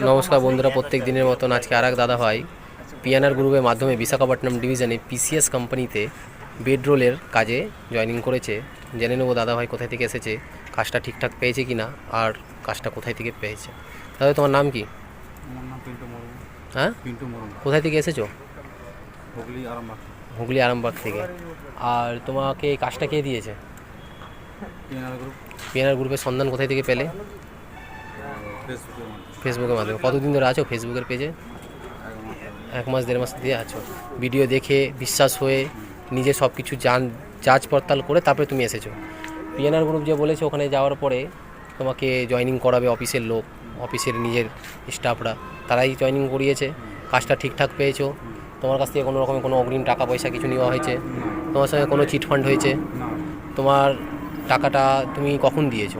নমস্কার বন্ধুরা প্রত্যেক দিনের মতন আজকে আর এক দাদা ভাই পিয়ানার গ্রুপের মাধ্যমে বিশাখাপট্টনম ডিভিশনে পিসিএস কোম্পানিতে বেডরোলের কাজে জয়েনিং করেছে। জেনে নেব দাদা ভাই কোথায় থেকে এসেছে কাজটা ঠিকঠাক পেয়েছে কি না আর কাজটা কোথায় থেকে পেয়েছে। দাদা তোমার নাম কি? হ্যাঁ? কোথায় থেকে এসেছ? হুগলি আরামবাগ। হুগলি আরামবাগ থেকে। আর তোমাকে এই কাজটা কে দিয়েছে? পিয়ানার গ্রুপের সন্ধান কোথায় থেকে পেলে? ফেসবুকের মাধ্যমে। কতদিন ধরে আছো ফেসবুকের পেজে এক মাস দেড় মাস দিয়ে আছো। ভিডিও দেখে বিশ্বাস হয়ে নিজে সব কিছু জান যাচ পড়তাল করে তারপরে তুমি এসেছ। পিএনআর গ্রুপ যে বলেছে ওখানে যাওয়ার পরে তোমাকে জয়েনিং করাবে অফিসের লোক অফিসের নিজের স্টাফরা তারাই জয়েনিং করিয়েছে। কাজটা ঠিকঠাক পেয়েছ। তোমার কাছ থেকে কোনো রকমের কোনো অগ্রিম টাকা পয়সা কিছু নেওয়া হয়েছে? তোমার সঙ্গে কোনো চিট ফান্ড হয়েছে? তোমার টাকাটা তুমি কখন দিয়েছ?